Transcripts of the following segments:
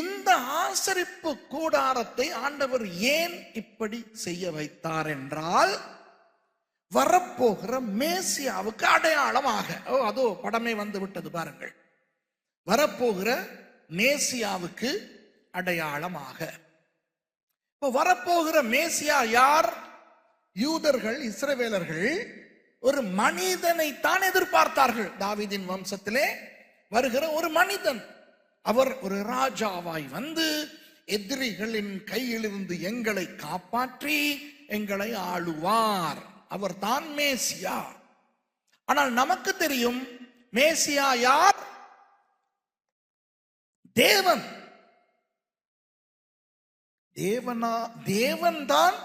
இந்த ஆசரிப்பு கூடாரத்தை ஆண்டவர் ஏன் இப்படி செய்ய வைத்தார் என்றால் வரப்போகிற மேசியாவுக்கு அடையாளமாக ஓ அதோ படமே வந்து விட்டது பாருங்கள். வரப்போகிற மேசியாவுக்கு அடையாளமாக. இப்போ வரப்போகிற மேசியா யார்? யூதர்கள் இஸ்ரவேலர்கள் ஒரு மனிதனை தான் எதிர்பார்த்தார்கள். தாவிதின் வம்சத்திலே வருகிற ஒரு மனிதன். அவர் ஒரு ராஜாவாய் வந்து எதிரிகளின் கையிலிருந்து எங்களை காப்பாற்றி எங்களை ஆளுவார். அவர் தான் மேசியா. ஆனால் நமக்கு தெரியும் மேசியா யார்? தேவன். தேவனா தேவன் தான்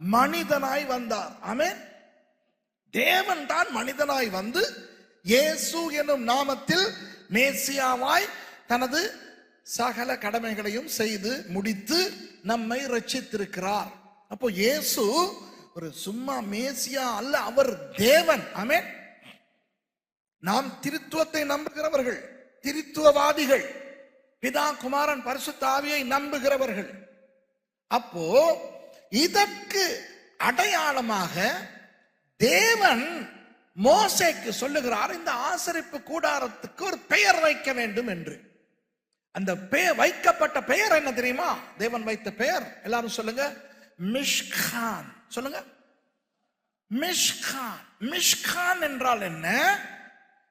மனிதனாய் வந்தார். ஆமேன். தேவன் தான் மனிதனாய் வந்து இயேசு எனும் நாமத்தில் மேசியாவாய் தனது சகல கடமைகளையும் செய்து முடித்து நம்மை ரட்சித்திருக்கிறார். அப்போ இயேசு ஒரு சும்மா மேசியா அல்ல அவர் தேவன். ஆமே நாம் திருத்துவத்தை நம்புகிறவர்கள் திருத்துவவாதிகள் பிதா குமாரன் பரிசுத்த நம்புகிறவர்கள். அப்போ இதற்கு அடையாளமாக தேவன் மோசைக்கு சொல்லுகிறார் இந்த ஆசரிப்பு கூடாரத்துக்கு ஒரு பெயர் வைக்க வேண்டும் என்று. அந்த பெயர் வைக்கப்பட்ட பெயர் என்ன தெரியுமா? தேவன் வைத்த பெயர். எல்லாரும் சொல்லுங்க. மிஷ்கான். சொல்லுங்க. மிஷ்கான். மிஷ்கான் என்றால் என்ன?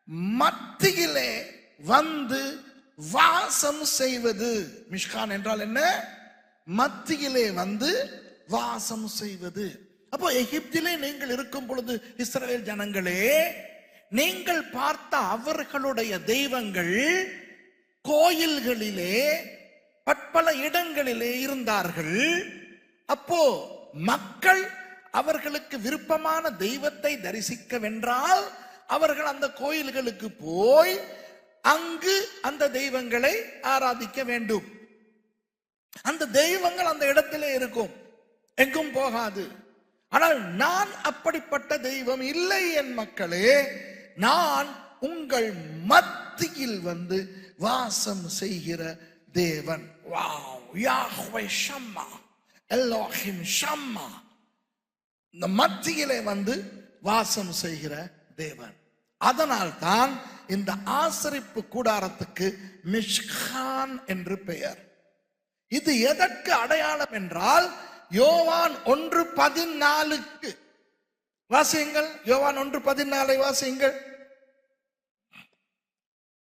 மத்தியிலே வந்து வாசம் செய்வது. மிஷ்கான் என்றால் என்ன? மத்தியிலே வந்து வாசம் செய்வது. அப்போ எகிப்திலே நீங்கள் இருக்கும் பொழுது இஸ்ரேல் ஜனங்களே நீங்கள் பார்த்த அவர்களுடைய தெய்வங்கள் கோயில்களிலே பற்பல இடங்களிலே இருந்தார்கள். அப்போ மக்கள் அவர்களுக்கு விருப்பமான தெய்வத்தை தரிசிக்கவென்றால் அவர்கள் அந்த கோயில்களுக்கு போய் அங்கு அந்த தெய்வங்களை ஆராதிக்க வேண்டும். அந்த தெய்வங்கள் அந்த இடத்திலே இருக்கும். எங்கும் போகாது. ஆனால் நான் அப்படிப்பட்ட தெய்வம் இல்லை என் மக்களே நான் உங்கள் மத்தியில் வந்து வாசம் செய்கிற தேவன். வாவ் ஷம்மா ஷம்மா இந்த மத்தியிலே வந்து வாசம் செய்கிற தேவன். அதனால் தான் இந்த ஆசரிப்பு கூடாரத்துக்கு மிஷ்கான் என்று பெயர். இது எதற்கு அடையாளம் என்றால் யோவான் ஒன்று பதினாலுக்கு. வாசியுங்கள் யோவான் ஒன்று பதினாலை வாசியுங்கள்.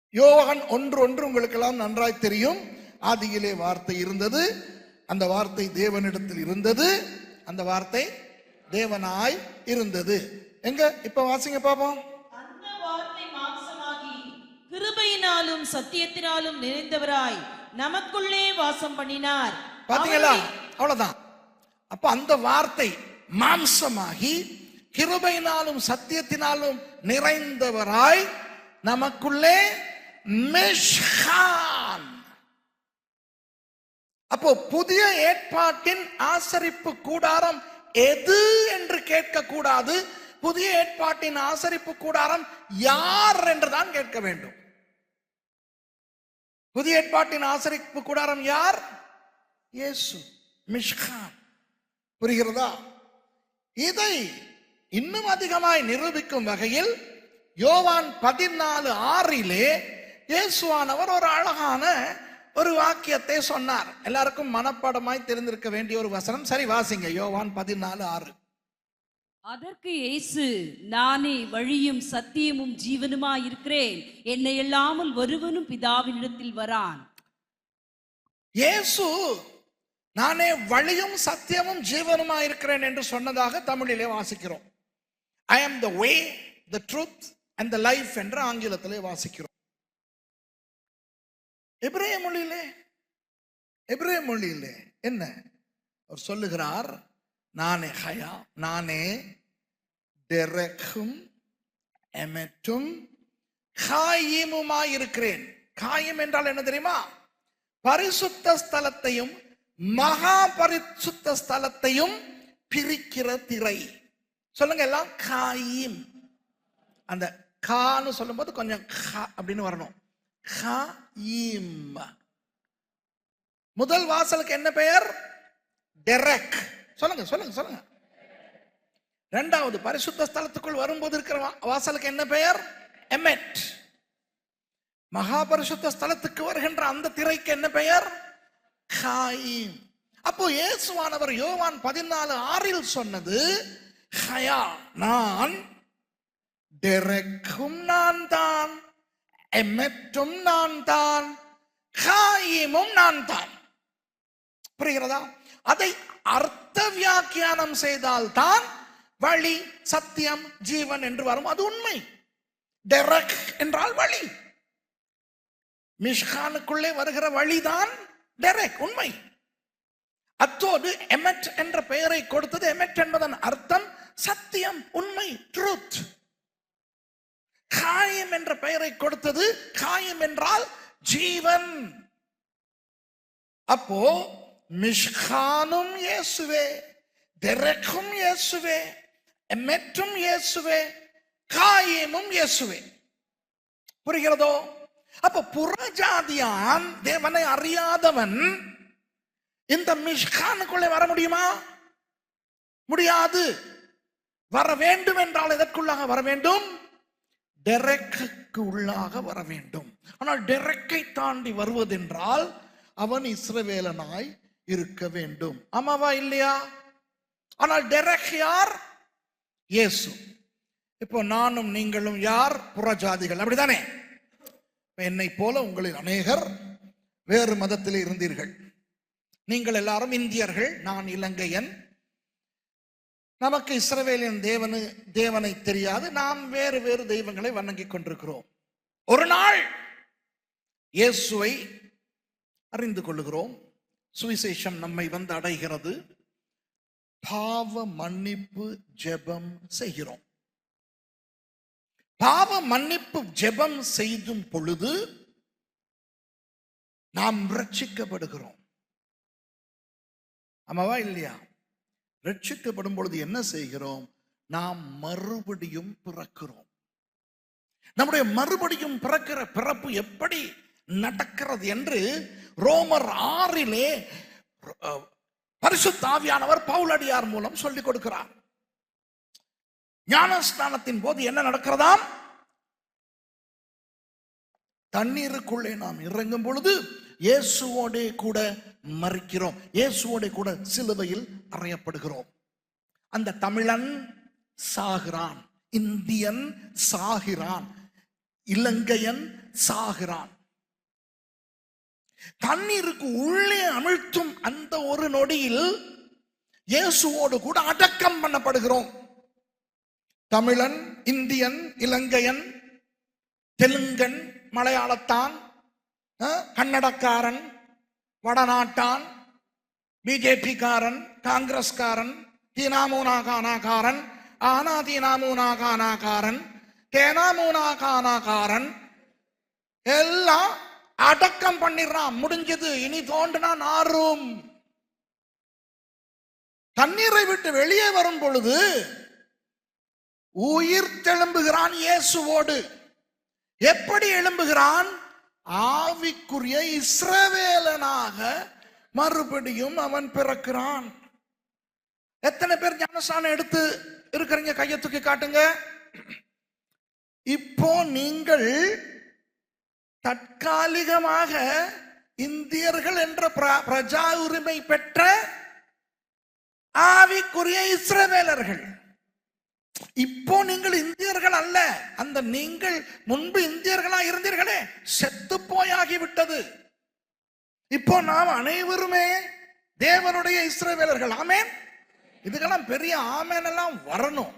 யோவான் ஒன்று ஒன்று உங்களுக்கெல்லாம் நன்றாய் தெரியும். ஆதியிலே வார்த்தை இருந்தது. அந்த வார்த்தை தேவனிடத்தில் இருந்தது. அந்த வார்த்தை தேவனாய் இருந்தது. எங்க? இப்ப வாசிங்க பாப்போம். கிருபையினாலும் சத்தியத்தினாலும் நிறைந்தவராய் நமக்குள்ளே வாசம் பண்ணினார். பாத்தீங்களா? அவ்வளவுதான். அப்ப அந்த வார்த்தை மாம்சமாகி கிருபையினாலும் சத்தியத்தினாலும் நிறைந்தவராய் நமக்குள்ளே மிஷ்கான் அப்போ புதிய ஏற்பாட்டின் ஆசரிப்பு கூடாரம் எது என்று கேட்கக்கூடாது. புதிய ஏற்பாட்டின் ஆசரிப்பு கூடாரம் யார் என்றுதான் கேட்க வேண்டும். புதிய ஏற்பாட்டின் ஆசரிப்பு கூடாரம் யார்? இயேசு மிஷ்கான் புரிகிறதா? இதை இன்னும் அதிகமாய் நிரூபிக்கும் வகையில் யோவான் பதினாலு ஆறிலே இயேசுவானவர் ஒரு அழகான ஒரு வாக்கியத்தை சொன்னார். எல்லாருக்கும் மனப்பாடமாய் தெரிந்திருக்க வேண்டிய ஒரு வசனம். சரி வாசிங்க. யோவான் பதினாலு ஆறு. அதற்கு இயேசு நானே வழியும் சத்தியமும் ஜீவனுமாய் இருக்கிறேன். என்னை இல்லாமல் ஒருவனும் பிதாவினிடத்தில் வரான். இயேசு நானே வழியும் சத்தியமும் ஜீவனுமாய் இருக்கிறேன் என்று சொன்னதாக தமிழிலே வாசிக்கிறோம். ஐ am the way the truth and the life என்று ஆங்கிலத்திலே வாசிக்கிறோம். எபிரேய மொழியிலே? எபிரேய மொழியிலே. என்ன? அவர் சொல்லுகிறார் நானே ஹயா நானே டெரக்கும் எமெட்டும் காயிமுமாயிருக்கிறேன். காயம் என்றால் என்ன தெரியுமா? பரிசுத்த ஸ்தலத்தையும் மகா பரிசுத்த ஸ்தலத்தையும் பிரிக்கிற திரை. சொல்லுங்க எல்லாம் காயிம். அந்த கான்னு சொல்லும்போது கொஞ்சம் கா அப்படின்னு வரணும். முதல் வாசலுக்கு என்ன பெயர்? டெரக். சொல்லுங்க சொல்லுங்க சொல்லுங்க. இரண்டாவது பரிசுத்த ஸ்தலத்துக்குள் வரும்போது இருக்கிற வா- வாசலுக்கு என்ன பெயர்? எமெட் மகா பரிசுத்த ஸ்தலத்துக்கு வருகின்ற அந்த திரைக்கு என்ன பெயர்? ஹாயிம் அப்போ இயேசுவானவர் யோவான் பதினாலு ஆறில் சொன்னது ஹயா நான் டெரக்கும் நான் தான் எமெட்டும் நான் தான் ஹாயிமும் நான் தான் புரிகிறதா? அதை அர்த்த வியாக்கியானம் செய்தால் தான் வழி சத்தியம் ஜீவன் என்று வரும். அது உண்மை. டெரக் என்றால் வழி. மிஷ்கானுக்குள்ளே வருகிற வழிதான் டெரக் உண்மை. அத்தோடு எமெட் என்ற பெயரை கொடுத்தது எமெட் என்பதன் அர்த்தம் சத்தியம் உண்மை ட்ரூத் காயம் என்ற பெயரை கொடுத்தது. காயம் என்றால் ஜீவன். அப்போ மிஷ்கானும் இயேசுவே தெரக்கும் இயேசுவே எமெட்டும் இயேசுவே காயமும் இயேசுவே. புரிகிறதோ? அப்ப புறஜாதியான் தேவனை அறியாதவன் இந்த மிஷ்கானுக்குள்ளே வர முடியுமா? முடியாது. வர வேண்டும் என்றால் எதற்குள்ளாக வர வேண்டும்? டெரெக்கு உள்ளாக வர வேண்டும். ஆனால் டெரெக்கை தாண்டி வருவதென்றால் அவன் இஸ்ரவேலனாய் இருக்க வேண்டும். ஆமாவா இல்லையா? ஆனால் டெரெக் யார்? இயேசு. இப்போ நானும் நீங்களும் யார்? புறஜாதிகள். அப்படிதானே? என்னை போல உங்களில் அநேகர் வேறு மதத்தில் இருந்தீர்கள். நீங்கள் எல்லாரும் இந்தியர்கள் நான் இலங்கையன். நமக்கு இஸ்ரவேலின் தேவனு தேவனை தெரியாது. நாம் வேறு வேறு தெய்வங்களை வணங்கி கொண்டிருக்கிறோம். ஒரு நாள் இயேசுவை அறிந்து கொள்ளுகிறோம். சுவிசேஷம் நம்மை வந்து அடைகிறது. பாவ மன்னிப்பு ஜெபம் செய்கிறோம். பாவ மன்னிப்பு ஜெபம் செய்தும் பொழுது நாம் ரட்சிக்கப்படுகிறோம் ஆமாவா இல்லையா? ரட்சிக்கப்படும் பொழுது என்ன செய்கிறோம்? நாம் மறுபடியும் பிறக்கிறோம். நம்முடைய மறுபடியும் பிறக்கிற பிறப்பு எப்படி நடக்கிறது என்று ரோமர் ஆறிலே பரிசுத்தாவியானவர் பவுலடியார் மூலம் சொல்லிக் கொடுக்கிறார். ஞானஸ்நானத்தின் போது என்ன நடக்கிறதாம்? தண்ணீருக்குள்ளே நாம் இறங்கும் பொழுது இயேசுவோடே கூட மறிக்கிறோம். இயேசுவோட கூட சிலுவையில் அறையப்படுகிறோம். அந்த தமிழன் சாகிறான். இந்தியன் சாகிறான். இலங்கையன் சாகிறான். தண்ணீருக்கு உள்ளே அமிழ்த்தும் அந்த ஒரு நொடியில் இயேசுவோடு கூட அடக்கம் பண்ணப்படுகிறோம். தமிழன் இந்தியன் இலங்கையன் தெலுங்கன் மலையாளத்தான் கன்னடக்காரன் வடநாட்டான் பிஜேபிக்காரன் காங்கிரஸ்காரன் தீனாமூனாகானாக்காரன் ஆனா தீனாமூனாகானாக்காரன் தேனாமூனாகானாக்காரன் எல்லாம் அடக்கம் பண்ணிடுறான் முடிஞ்சது இனி தோண்டுனா நாரும். தண்ணீரை விட்டு வெளியே வரும் பொழுது உயிர் தெழும்புகிறான் இயேசுவோடு. எப்படி எழும்புகிறான்? ஆவிக்குரிய இஸ்ரவேலனாக மறுபடியும் அவன் பிறக்கிறான். எத்தனை பேர் ஞானஸ்தானம் எடுத்து இருக்கிறீங்க? கையை தூக்கி காட்டுங்க. இப்போ நீங்கள் தற்காலிகமாக இந்தியர்கள் என்ற பிரஜா உரிமை பெற்ற ஆவிக்குரிய இஸ்ரவேலர்கள். இப்போ நீங்கள் இந்தியர்கள் அல்ல. அந்த நீங்கள் முன்பு இந்தியர்களா இருந்தீர்களே செத்து போயாகிவிட்டது. இப்போ நாம் அனைவருமே தேவனுடைய இஸ்ரவேலர்கள். ஆமேன்? இதுக்கெல்லாம் பெரிய ஆமேன் எல்லாம் வரணும்.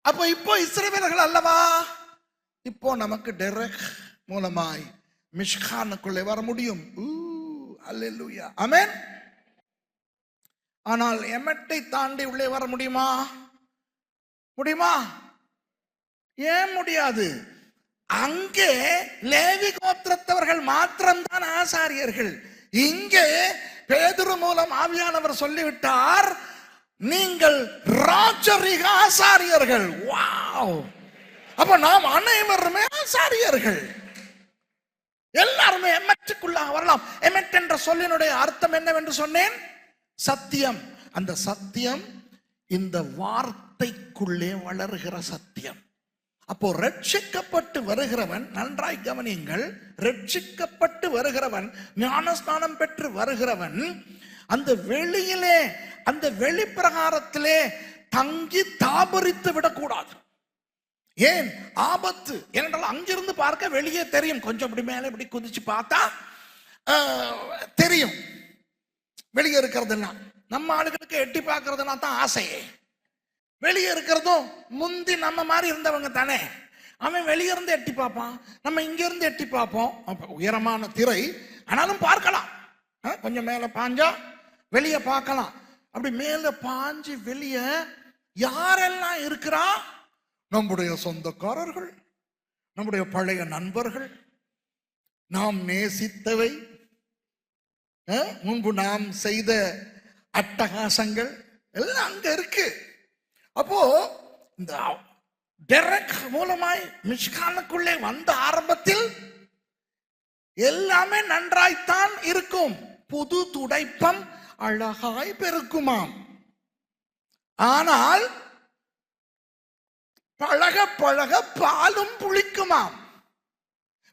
அப்போ இப்போ இஸ்ரவேலர்கள் அல்லவா? இப்போ நமக்கு டெரக் மூலமாய் மிஷ்கானுக்குள்ளே வர முடியும். ஊ, அல்லேலூயா. ஆமேன்? ஆனால் எமட்டை தாண்டி உள்ளே வர முடியுமா? முடியுமா? ஏன் முடியாது? அங்கே லேவி கோத்திரத்தவர்கள் மாத்திரம்தான் ஆசாரியர்கள். இங்கே பேதுரு மூலம் ஆவியானவர் சொல்லிவிட்டார் நீங்கள் ராஜரிக ஆசாரியர்கள். வாவ்! அப்ப நாம் அனைவருமே ஆசாரியர்கள். எல்லாருமே எம்எட்டுக்குள்ளாக வரலாம். எம்எட் எமெட் என்ற சொல்லினுடைய அர்த்தம் என்னவென்று சொன்னேன்? சத்தியம். அந்த சத்தியம் இந்த வார்த்தைக்குள்ளே வளர்கிற சத்தியம். அப்போ ரட்சிக்கப்பட்டு வருகிறவன் நன்றாய் கவனியுங்கள் ரட்சிக்கப்பட்டு வருகிறவன் ஞானஸ்நானம் பெற்று வருகிறவன் அந்த வெளியிலே அந்த வெளிப்பிரகாரத்திலே தங்கி தாபரித்து விடக்கூடாது. ஏன்? ஆபத்து. ஏனென்றால் அங்கிருந்து பார்க்க வெளியே தெரியும். கொஞ்சம் இப்படி மேலே இப்படி குதிச்சு பார்த்தா தெரியும். வெளியே இருக்கிறதுனா நம்ம ஆளுகளுக்கு எட்டி பார்க்கறதுனா தான் ஆசையே. வெளியே இருக்கிறதும் முந்தி நம்ம மாதிரி இருந்தவங்க தானே. அவன் வெளியே இருந்து எட்டி பார்ப்பான் நம்ம இங்க இருந்து எட்டி பார்ப்போம். உயரமான திரை ஆனாலும் பார்க்கலாம். ஆ, கொஞ்சம் மேல பாஞ்சா வெளியே பார்க்கலாம். அப்படி மேல பாஞ்சு வெளியே யாரெல்லாம் இருக்கிறா? நம்முடைய சொந்தக்காரர்கள் நம்முடைய பழைய நண்பர்கள் நாம் நேசித்தவை முன்பு நாம் செய்த அட்டகாசங்கள் எல்லாம் அங்க இருக்கு. அப்போ இந்த டெரக் மூலமாய் மிஷ்கானுக்குள்ளே வந்த ஆரம்பத்தில் எல்லாமே நன்றாய்த்தான் இருக்கும். புது துடைப்பம் அழகாய் பெருக்குமாம். ஆனால் பழக பழக பாலும் புளிக்குமாம்.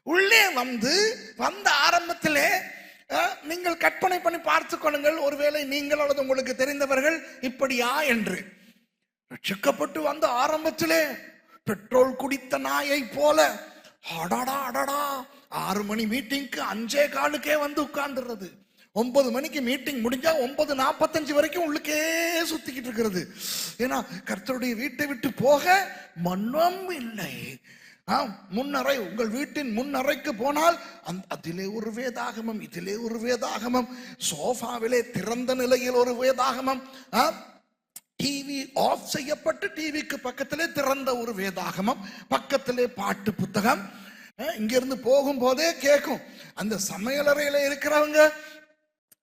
உள்ளே வந்து வந்த ஆரம்பத்திலே நீங்கள் கற்பனை பண்ணி பார்த்து கொள்ளுங்கள். ஒருவேளை நீங்கள் அல்லது உங்களுக்கு தெரிந்தவர்கள் இப்படியா என்று. ரட்சிக்கப்பட்டு வந்த ஆரம்பத்திலே பெட்ரோல் குடித்த நாயை போல அடடா அடடா. ஆறு மணி மீட்டிங்க்கு அஞ்சே காலுக்கே வந்து உட்கார்ந்துடுறது. ஒன்பது மணிக்கு மீட்டிங் முடிஞ்சா ஒன்பது நாற்பத்தஞ்சு வரைக்கும் உள்ளுக்கே சுத்திக்கிட்டு இருக்கிறது. ஏன்னா கர்த்தருடைய வீட்டை விட்டு போக மன்னம் இல்லை. முன்னறை உங்கள் வீட்டின் முன்னறைக்கு போனால் அந் அதிலே ஒரு வேதாகமம் இதிலே ஒரு வேதாகமம். சோஃபாவிலே திறந்த நிலையில் ஒரு வேதாகமம். ஆ, டிவி ஆஃப் செய்யப்பட்டு டிவிக்கு பக்கத்திலே திறந்த ஒரு வேதாகமம். பக்கத்திலே பாட்டு புத்தகம். அஹ், இங்கிருந்து போகும்போதே கேட்கும் அந்த சமையலறையில இருக்கிறவங்க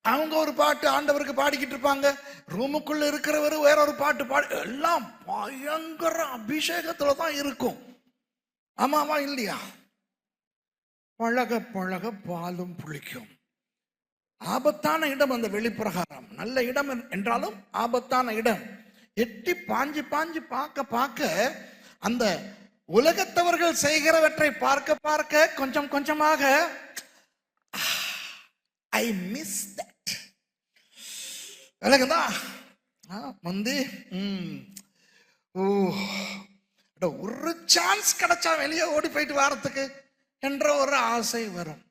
அவங்க ஒரு பாட்டு ஆண்டவருக்கு பாடிக்கிட்டு இருப்பாங்க. ரூமுக்குள்ள இருக்கிறவர் வேற ஒரு பாட்டு பாடி எல்லாம் பயங்கர அபிஷேகத்துல தான் இருக்கும். ஆமாவா இல்லையா? பழக பழக பாலும் புளிக்கும். ஆபத்தான இடம் அந்த வெளிப்பிரகாரம். நல்ல இடம் என்- என்றாலும் ஆபத்தான இடம். எட்டி பாஞ்சு பாஞ்சு பார்க்க பார்க்க அந்த உலகத்தவர்கள் செய்கிறவற்றை பார்க்க பார்க்க கொஞ்சம் கொஞ்சமாக ஐ மிஸ் தட் விலகுதா ஆ, முந்தி ம். ஓ ஒரு சான்ஸ் கிடைச்சா வெளியே ஓடி போயிட்டு வாரத்துக்கு என்ற ஒரு ஆசை வரும்.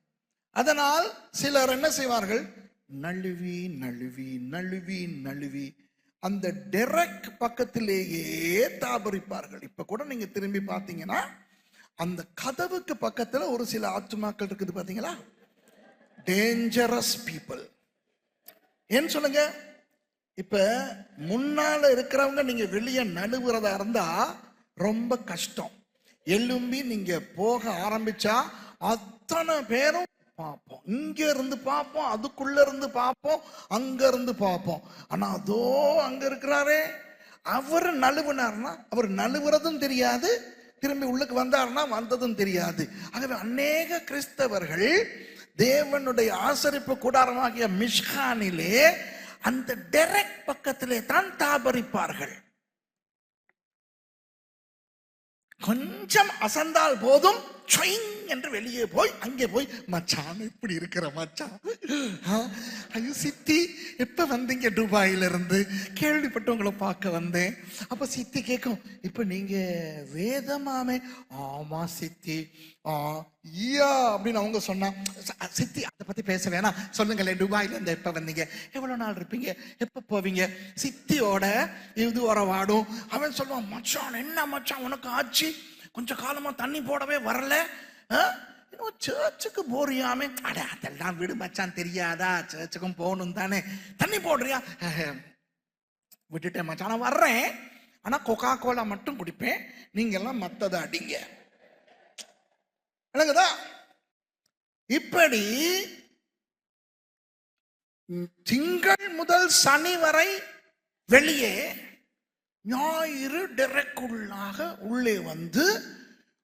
அதனால் சிலர் என்ன செய்வார்கள்? நழுவி நழுவி நழுவி நழுவி அந்த டெரக் பக்கத்திலேயே தாபரிப்பார்கள். இப்ப கூட நீங்க திரும்பி பார்த்தீங்கன்னா அந்த கதவுக்கு பக்கத்துல ஒரு சில ஆத்துமாக்கள் இருக்குது பாத்தீங்களா டேஞ்சரஸ் பீப்புள் ஏன்னு சொல்லுங்க? இப்ப முன்னால இருக்கிறவங்க நீங்க வெளியே நழுவுறதா இருந்தா ரொம்ப கஷ்டம். எலும்பி நீங்க போக ஆரம்பிச்சா அத்தனை பேரும் பார்ப்போம். இங்க இருந்து பார்ப்போம் அதுக்குள்ள இருந்து பார்ப்போம் அங்க இருந்து பார்ப்போம். ஆனா அதோ அங்க இருக்கிறாரே. அவர் நழுவினார்னா அவர் நழுவுறதும் தெரியாது திரும்பி உள்ளுக்கு வந்தார்னா வந்ததும் தெரியாது. ஆகவே அநேக கிறிஸ்தவர்கள் தேவனுடைய ஆசரிப்பு கூடாரமாகிய மிஷ்கானிலே அந்த டெரக்ட் பக்கத்திலே தான் தாபரிப்பார்கள். கொஞ்சம் அசந்தால் போதும். என்று வெளியே போய் அங்கே போய் மச்சான் இப்படி இருக்கிற மச்சான். ஆ, ஐயோ சித்தி எப்ப வந்தீங்க துபாயில இருந்து பார்க்க வந்தேன். அப்ப சித்தி கேட்கும் இப்ப நீங்க வேதமாமே ஆமா சித்தி. ஆ ஐயா அப்படின்னு அவங்க சொன்னா சித்தி அதை பத்தி பேச வேணாம். சொல்லுங்களேன் துபாயில இருந்து எப்ப வந்தீங்க? எவ்வளவு நாள் இருப்பீங்க? எப்ப போவீங்க? சித்தியோட இது உறவாடும். அவன் சொல்லுவான் மச்சான் என்ன மச்சான் உனக்கு ஆச்சு? கொஞ்ச காலமா தண்ணி போடவே வரல. இன்னும் சர்ச்சுக்கு போறியாமே. அட அதெல்லாம் விடு மச்சான் தெரியாதா? சர்ச்சுக்கும் போகணும் தானே. தண்ணி போடுறியா? விட்டுட்டேன் மச்சான். நான் வர்றேன். ஆனா கொக்கா கோலா மட்டும் குடிப்பேன். நீங்க எல்லாம் மத்ததை அடிங்க. விளங்குதா? இப்படி திங்கள் முதல் சனி வரை வெளியே ஞாயிறு டெரக்குள்ளாக உள்ளே வந்து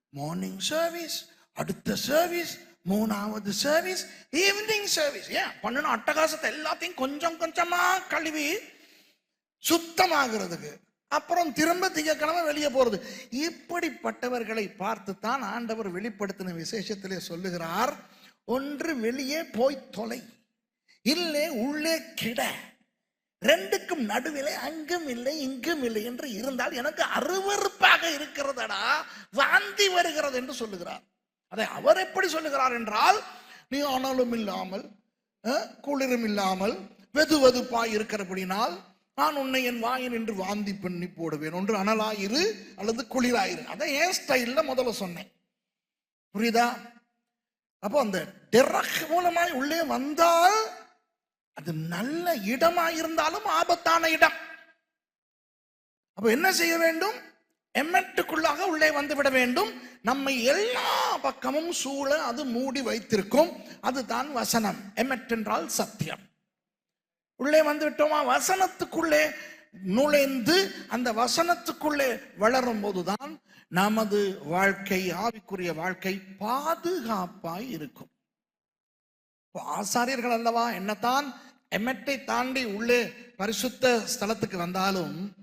மார்னிங் சர்வீஸ் அடுத்த சர்வீஸ் மூணாவது சர்வீஸ் ஈவினிங் சர்வீஸ் ஏன்? பண்ணணும் அட்டகாசத்தை எல்லாத்தையும் கொஞ்சம் கொஞ்சமா கழுவி சுத்தமாகிறதுக்கு. அப்புறம் திரும்ப திங்கக்கிழமை வெளியே போறது. இப்படிப்பட்டவர்களை பார்த்து தான் ஆண்டவர் வெளிப்படுத்தின விசேஷத்திலே சொல்லுகிறார் ஒன்று வெளியே போய் தொலை. இல்லை உள்ளே கிட. ரெண்டுக்கும் நடுவிலே அங்கும் இல்லை இங்கும் இல்லை என்று இருந்தால் எனக்கு அருவருப்பாக இருக்கிறதடா வாந்தி வருகிறது என்று சொல்லுகிறார். அதை அவர் எப்படி சொல்லுகிறார் என்றால் நீ ஆனாலும் இல்லாமல் குளிரும் இல்லாமல் வெது வெதுப்பாய் இருக்கிறபடினால் நான் உன்னை என் வாயின் என்று வாந்தி பண்ணி போடுவேன். ஒன்று அனலாயிரு அல்லது குளிராயிரு. அதை ஏன் ஸ்டைலில் முதல்ல சொன்னேன். புரியுதா? அப்போ அந்த டெரக் மூலமாய் உள்ளே வந்தால் அது நல்ல இடமா இருந்தாலும் ஆபத்தான இடம். அப்ப என்ன செய்ய வேண்டும்? எம்மெட்டுக்குள்ளாக உள்ளே வந்து விட வேண்டும். நம்மை எல்லா பக்கமும் சூழ அது மூடி வைத்திருக்கும். அதுதான் வசனம். எம்மெட் என்றால் சத்தியம். உள்ளே வந்து விட்டோமா? வசனத்துக்குள்ளே நுழைந்து அந்த வசனத்துக்குள்ளே வளரும் போதுதான் நமது வாழ்க்கை ஆவிக்குரிய வாழ்க்கை பாதுகாப்பாய் இருக்கும். ஆசாரியர்கள் அல்லவா? என்னத்தான்? எமெட்டை தாண்டி உள்ளே பரிசுத்த ஸ்தலத்துக்கு வந்தாலும்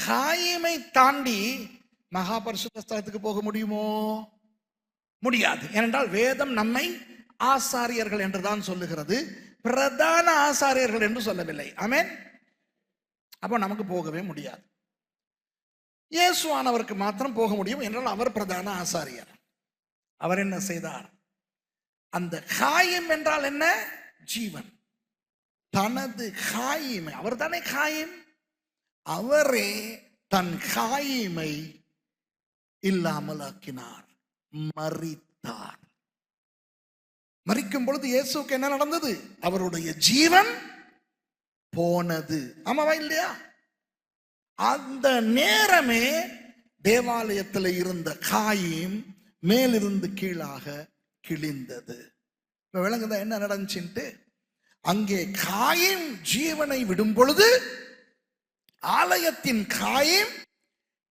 காயிமை தாண்டி மகா பரிசுத்த ஸ்தலத்துக்கு போக முடியுமோ? முடியாது. ஏனென்றால் வேதம் நம்மை ஆசாரியர்கள் என்றுதான் சொல்லுகிறது. பிரதான ஆசாரியர்கள் என்று சொல்லவில்லை. ஆமென் அப்போ நமக்கு போகவே முடியாது. இயேசுவானவருக்கு மாத்திரம் போக முடியும் என்றால் அவர் பிரதான ஆசாரியர். அவர் என்ன செய்தார்? அந்த காயம் என்றால் என்ன? ஜீவன். தனது காயிமை. அவர் தானே காயம்? அவரே தன் காயிமை இல்லாமல் ஆக்கினார் மறித்தார். மறிக்கும் பொழுது இயேசுக்கு என்ன நடந்தது? அவருடைய ஜீவன் போனது. ஆமாவா இல்லையா? அந்த நேரமே தேவாலயத்தில் இருந்த காயும் மேலிருந்து கீழாக கிழிந்தது. இப்ப விளங்குதா என்ன நடந்துச்சுன்ட்டு? அங்கே காயும் ஜீவனை விடும் பொழுது ஆலயத்தின் காயம்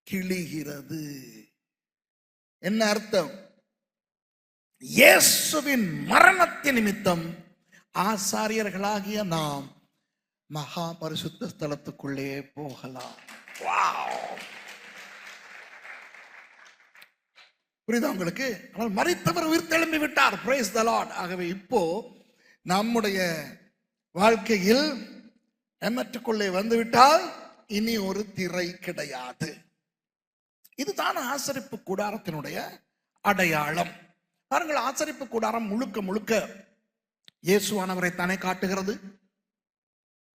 கிழிகிறது. என்ன அர்த்தம்? இயேசுவின் மரணத்தின் நிமித்தம் ஆசாரியர்களாகிய நாம் மகா பரிசுத்த ஸ்தலத்துக்குள்ளே போகலாம். புரியுதா உங்களுக்கு? ஆனால் மறைத்தவர் உயிர் தெளிம்பி விட்டார். பிரைஸ் த லார்ட் ஆகவே இப்போ நம்முடைய வாழ்க்கையில் எமற்றுக்குள்ளே வந்துவிட்டால் இனி ஒரு திரை கிடையாது. இதுதான் ஆசரிப்பு கூடாரத்தினுடைய அடையாளம். பாருங்கள் ஆசரிப்பு கூடாரம் முழுக்க முழுக்க இயேசுவானவரை தானே காட்டுகிறது.